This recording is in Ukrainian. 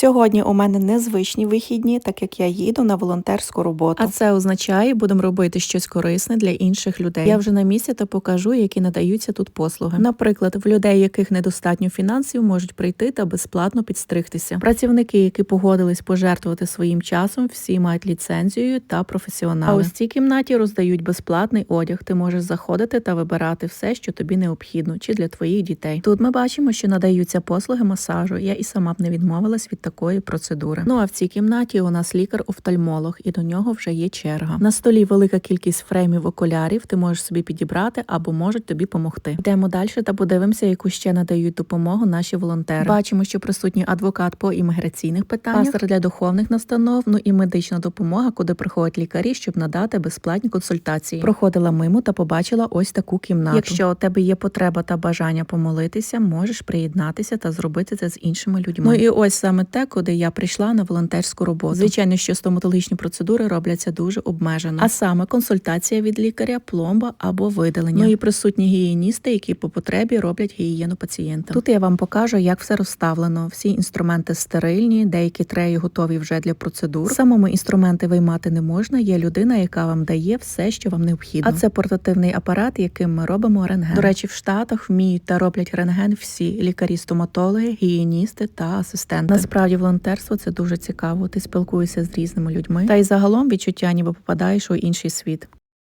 Сьогодні у мене незвичні вихідні, так як я їду на волонтерську роботу. А це означає, будемо робити щось корисне для інших людей. Я вже на місці та покажу, які надаються тут послуги. Наприклад, в людей, яких недостатньо фінансів, можуть прийти та безплатно підстригтися. Працівники, які погодились пожертвувати своїм часом, всі мають ліцензію та професіонали. А ось в цій кімнаті роздають безплатний одяг. Ти можеш заходити та вибирати все, що тобі необхідно, чи для твоїх дітей. Тут ми бачимо, що надаються послуги масажу. Я і сама б не відмовилась від такої процедури. Ну а в цій кімнаті у нас лікар-офтальмолог, і до нього вже є черга. На столі велика кількість фреймів окулярів. Ти можеш собі підібрати або можуть тобі допомогти. Йдемо далі та подивимося, яку ще надають допомогу наші волонтери. Бачимо, що присутній адвокат по імміграційних питаннях, пастор для духовних настанов, ну і медична допомога, куди приходять лікарі, щоб надати безплатні консультації. Проходила мимо та побачила ось таку кімнату. Якщо у тебе є потреба та бажання помолитися, можеш приєднатися та зробити це з іншими людьми. Ну і ось саме те, куди я прийшла на волонтерську роботу. Звичайно, що стоматологічні процедури робляться дуже обмежено, а саме консультація від лікаря, пломба або видалення. Ну і присутні гігієністи, які по потребі роблять гігієну пацієнта. Тут я вам покажу, як все розставлено. Всі інструменти стерильні, деякі треї готові вже для процедур. Самому інструменти виймати не можна. Є людина, яка вам дає все, що вам необхідно. А це портативний апарат, яким ми робимо рентген. До речі, в Штатах вміють та роблять рентген всі лікарі-стоматологи, гігієністи та асистенти. Насправді волонтерство це дуже цікаво. Ти спілкуєшся з різними людьми, та й загалом відчуття, ніби попадаєш у інший світ.